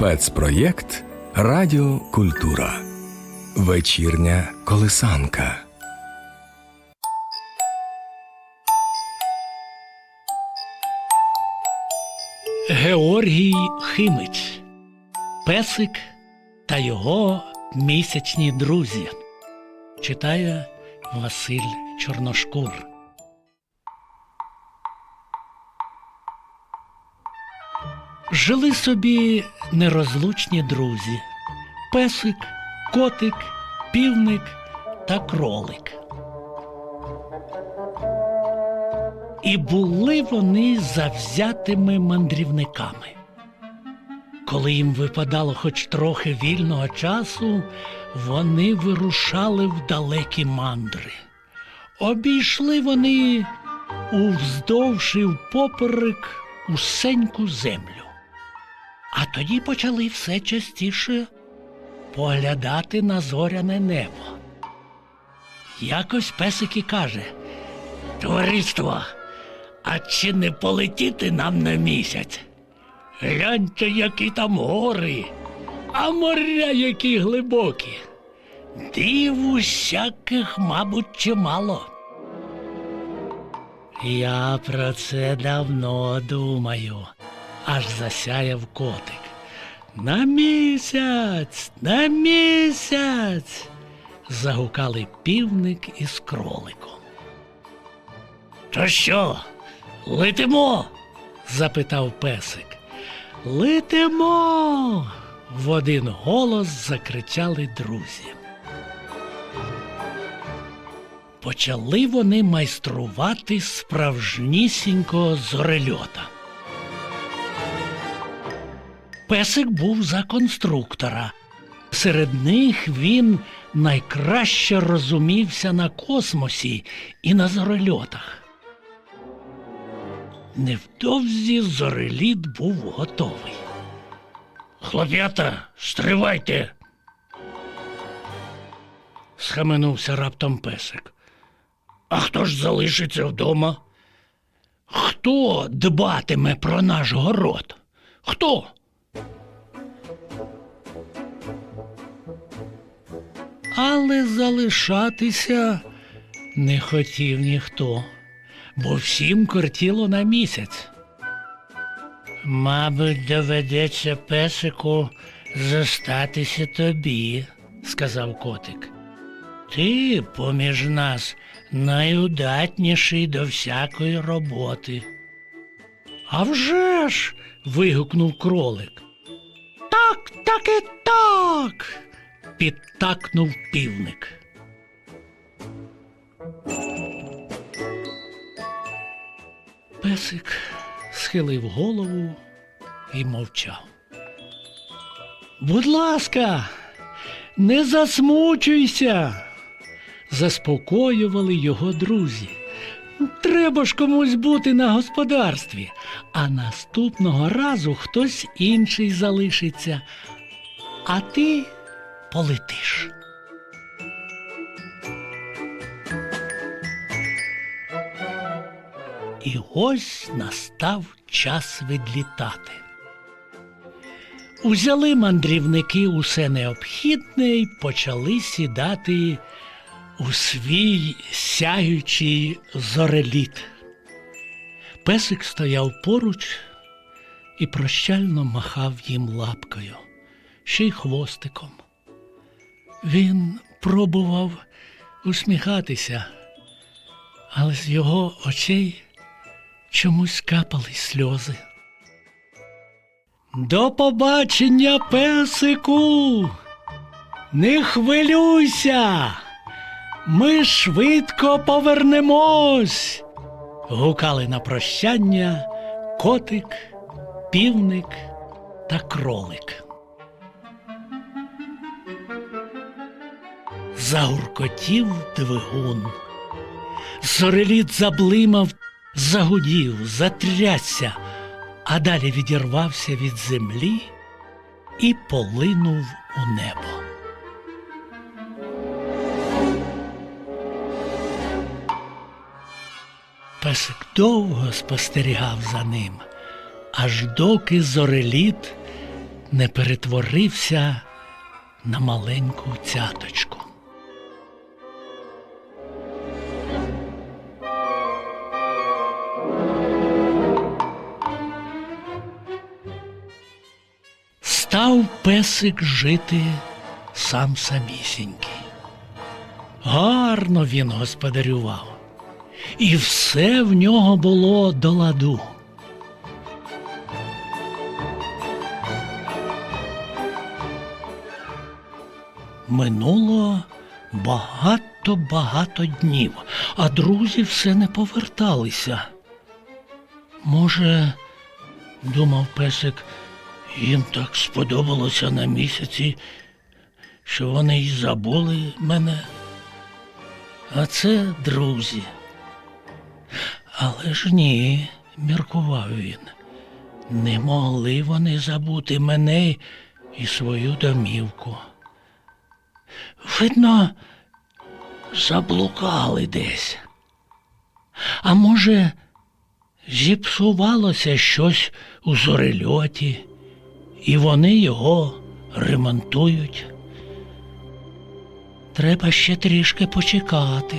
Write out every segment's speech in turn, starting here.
Спецпроєкт Радіо Культура. Вечірня колисанка. Георгій Химич, Песик та його місячні друзі. Читає Василь Чорношкур. Жили собі нерозлучні друзі. Песик, котик, півник та кролик. І були вони завзятими мандрівниками. Коли їм випадало хоч трохи вільного часу, вони вирушали в далекі мандри. Обійшли вони уздовж і впоперек усеньку землю. А тоді почали все частіше поглядати на зоряне небо. Якось песик і каже Товариство, а чи не полетіти нам на місяць? Гляньте, які там гори, а моря які глибокі. Див усяких, мабуть, чимало. Я про це давно думаю, аж засяяв котик. На місяць, на місяць. загукали півник із кроликом. То що, летимо? запитав песик. Летимо. в один голос закричали друзі. Почали вони майструвати справжнісінького зорельота. Песик був за конструктора. Серед них він найкраще розумівся на космосі і на зорельотах. Невдовзі зореліт був готовий. Хлоп'ята, стривайте. схаменувся раптом песик. А хто ж залишиться вдома? Хто дбатиме про наш город? Хто? Але залишатися не хотів ніхто, бо всім кортіло на місяць. Мабуть, доведеться песику зостатися тобі, сказав котик. Ти поміж нас найудатніший до всякої роботи. «А вже ж!» – вигукнув кролик. Так, так і так. Підтакнув півник. Песик схилив голову і мовчав. Будь ласка, не засмучуйся, заспокоювали його друзі. Треба ж комусь бути на господарстві, а наступного разу хтось інший залишиться, а ти полетиш. І ось настав час відлітати. Узяли мандрівники усе необхідне і почали сідати у свій сяючий зореліт. Песик стояв поруч і прощально махав їм лапкою, ще й хвостиком. Він пробував усміхатися, але з його очей чомусь капали сльози. До побачення, песику. Не хвилюйся. Ми швидко повернемось. Гукали на прощання котик, півник та кролик. Загуркотів двигун. Зореліт заблимав, загудів, затрясся, а далі відірвався від землі і полинув у небо. Песик довго спостерігав за ним, аж доки зореліт не перетворився на маленьку цяточку. Став песик жити сам самісінький. Гарно він господарював, і все в нього було до ладу. Минуло багато-багато днів, а друзі все не поверталися. Може, думав песик, їм так сподобалося на місяці, що вони й забули мене. А це друзі. Але ж ні, міркував він. Не могли вони забути мене і свою домівку. Видно, заблукали десь. А може, зіпсувалося щось у зорельоті, і вони його ремонтують. Треба ще трішки почекати.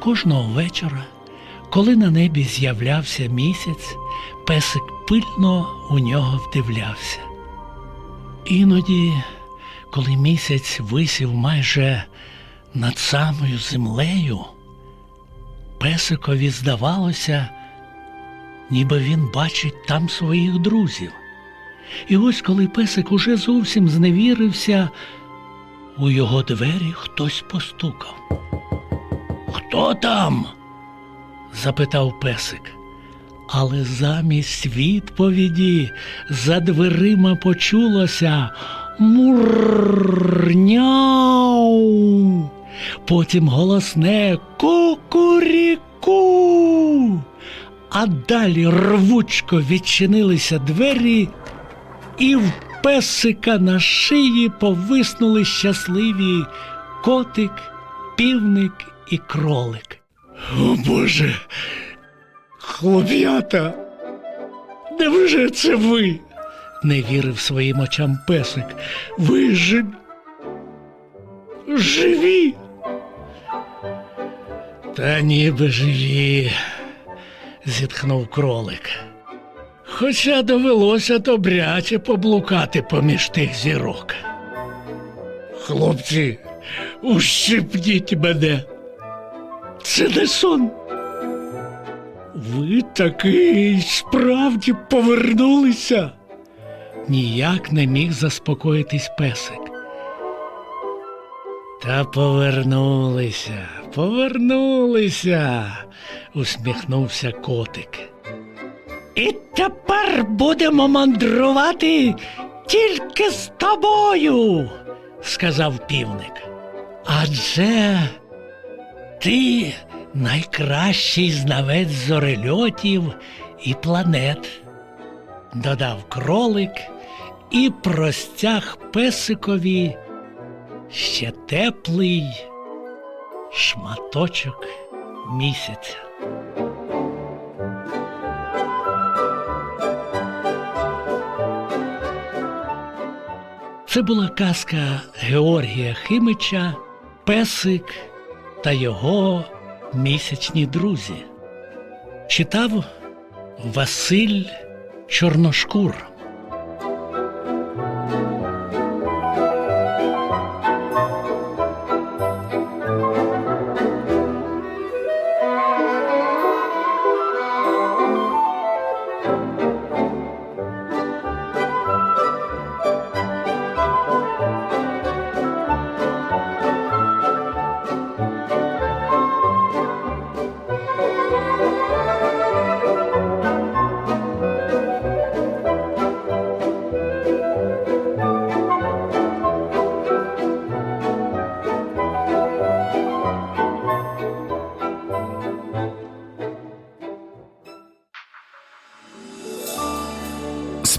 Кожного вечора, коли на небі з'являвся місяць, песик пильно у нього вдивлявся. Іноді, коли місяць висів майже над самою землею, песикові здавалося, ніби він бачить там своїх друзів. І ось коли песик уже зовсім зневірився, у його двері хтось постукав. Хто там? запитав песик. Але замість відповіді за дверима почулося мурняу. Потім голосне кукуріку. А далі рвучко відчинилися двері, і в песика на шиї повиснули щасливі котик, півник і кролик. О Боже, хлоп'ята, невже це ви? не вірив своїм очам песик. Ви ж живі. Та ніби живі, зітхнув кролик. Хоча довелося добряче поблукати поміж тих зірок. Хлопці, ущипніть мене. Це не сон. Ви таки справді повернулися. Ніяк не міг заспокоїтись песик. Та повернулися, повернулися, усміхнувся котик. І тепер будемо мандрувати тільки з тобою, сказав півник. Адже ти найкращий знавець зорельотів і планет, додав кролик і простяг песикові ще теплий шматочок місяця. Це була казка Георгія Химича, Песик та його місячні друзі. Читав Василь Чорношкур.